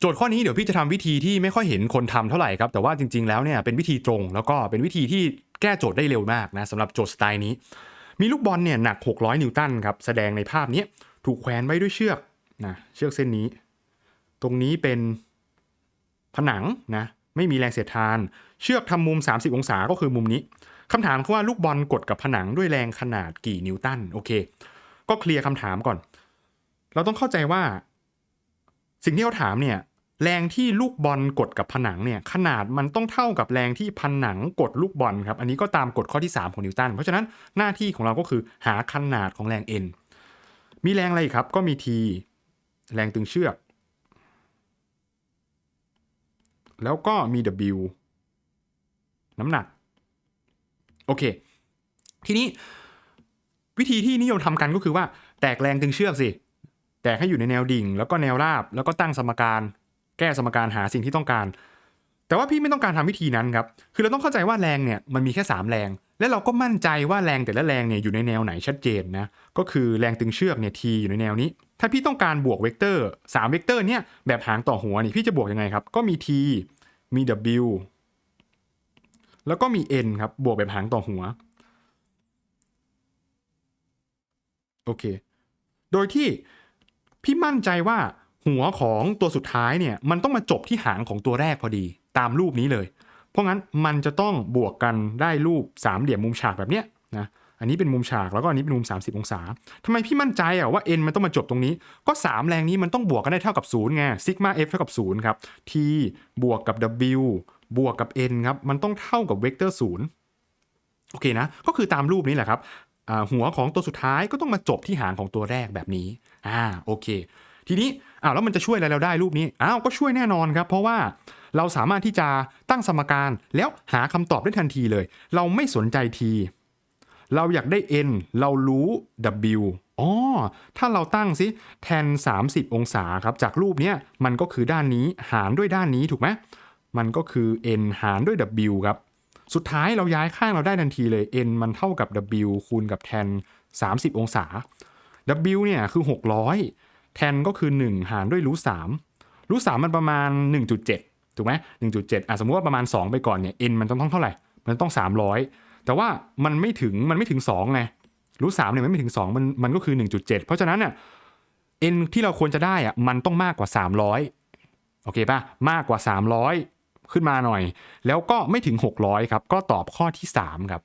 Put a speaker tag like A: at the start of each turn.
A: โจทย์ข้อนี้เดี๋ยวพี่จะทำวิธีที่ไม่ค่อยเห็นคนทำเท่าไหร่ครับ แต่ว่าจริงๆแล้วเนี่ยเป็นวิธีตรง แล้วก็เป็นวิธีที่แก้โจทย์ได้เร็วมากนะสำหรับโจทย์สไตล์นี้ มีลูกบอลเนี่ยหนัก 600 นิวตันครับแสดงในภาพนี้ถูกแขวนไว้ด้วยเชือกนะเชือกเส้นนี้ ตรงนี้เป็นผนังนะไม่มีแรงเสียดทาน เชือกทำมุม 30 องศาก็คือมุมนี้คำถามคือว่าลูกบอลกดกับผนังด้วยแรงขนาดกี่นิวตันโอเค ก็เคลียร์คำถามก่อน เราต้องเข้าใจว่า สิ่งที่เขาถามเนี่ยแรงที่ลูกบอลกดกับผนังเนี่ยขนาดมันต้องเท่ากับแรงที่ผนังกดลูกบอลครับอันนี้ก็ตามกฎข้อที่ 3 ของนิวตันเพราะฉะนั้นหน้าที่ของเราก็คือหาขนาดของแรง N มีแรงอะไรครับก็มี T แรงตึงเชือก แล้วก็มี W น้ำหนัก โอเค ทีนี้วิธีที่นิยมทำกันก็คือว่าแตกแรงตึงเชือกสิ แตกให้อยู่ในแนวดิ่ง แล้วก็แนวราบ แล้วก็ตั้งสมการแก้สมการหาสิ่งที่ต้องการ แต่ว่าพี่ไม่ต้องการทำวิธีนั้นครับ คือเราต้องเข้าใจว่าแรงเนี่ยมันมีแค่ 3 แรง และเราก็มั่นใจว่าแรงแต่ละแรงเนี่ยอยู่ในแนวไหนชัดเจนนะ ก็คือแรงตึงเชือกเนี่ย t อยู่ในแนวนี้ ถ้าพี่ต้องการบวกเวกเตอร์ 3 เวกเตอร์เนี่ยแบบหางต่อหัวนี่พี่จะบวกยังไงครับ ก็มี t มี w แล้วก็มี n ครับ บวกแบบหางต่อหัว โอเค โดยที่ พี่มั่นใจว่าหัวของตัวสุดท้ายเนี่ยมันต้องมาจบที่หางของตัวแรกพอดีตามรูปนี้เลย เพราะงั้นมันจะต้องบวกกันได้รูปสามเหลี่ยมมุมฉากแบบเนี้ยนะอันนี้เป็นมุมฉากแล้วก็อันนี้เป็นมุม 30 องศาทำไมพี่มั่นใจอะว่า n มันต้องมาจบตรงนี้ ก็ 3 แรงนี้มันต้องบวกกันได้เท่ากับ0ไงซิกมา f เท่ากับ0ครับ t บวกกับ w บวกกับ n ครับ มันต้องเท่ากับเวกเตอร์0โอเคนะ ก็คือตามรูปนี้แหละครับ หัวของตัวสุดท้ายก็ต้องมาจบที่หางของตัวแรกแบบนี้อ่าโอเค ทีนี้อ้าวแล้วมันจะช่วยอะไรเราได้รูปนี้อ้าวก็ช่วยแน่นอนครับ เพราะว่าเราสามารถที่จะตั้งสมการแล้วหาคำตอบได้ทันทีเลย เราไม่สนใจ t เราอยากได้ n เรารู้ w อ๋อ ถ้าเราตั้งสิแทน 30 องศาครับ จากรูปเนี้ยมันก็คือด้านนี้หารด้วยด้านนี้ถูกไหมมันก็คือ n หารด้วย w ครับ สุดท้ายเราย้ายข้างเราได้ทันทีเลย n มันเท่ากับ w คูณกับแทน30 องศา w เนี่ยคือ 600แทนก็คือ 1 หารด้วยรูท3รูท3มันประมาณ 1.7 ถูกไหม1.7อะสมมติว่าประมาณ 2 ไปก่อนเนี่ย n มันต้องเท่าไหร่ มันต้อง 300 แต่ว่ามันไม่ถึงมันไม่ถึง2ไงรูท3เนี่ยมันไม่ถึง 2 มันมันก็คือ 1.7 เพราะฉะนั้นเนี่ย n ที่เราควรจะได้อะมันต้องมากกว่า 300 โอเคป่ะ มากกว่า 300 ขึ้นมาหน่อย แล้วก็ไม่ถึง 600ครับก็ตอบข้อที่3ครับ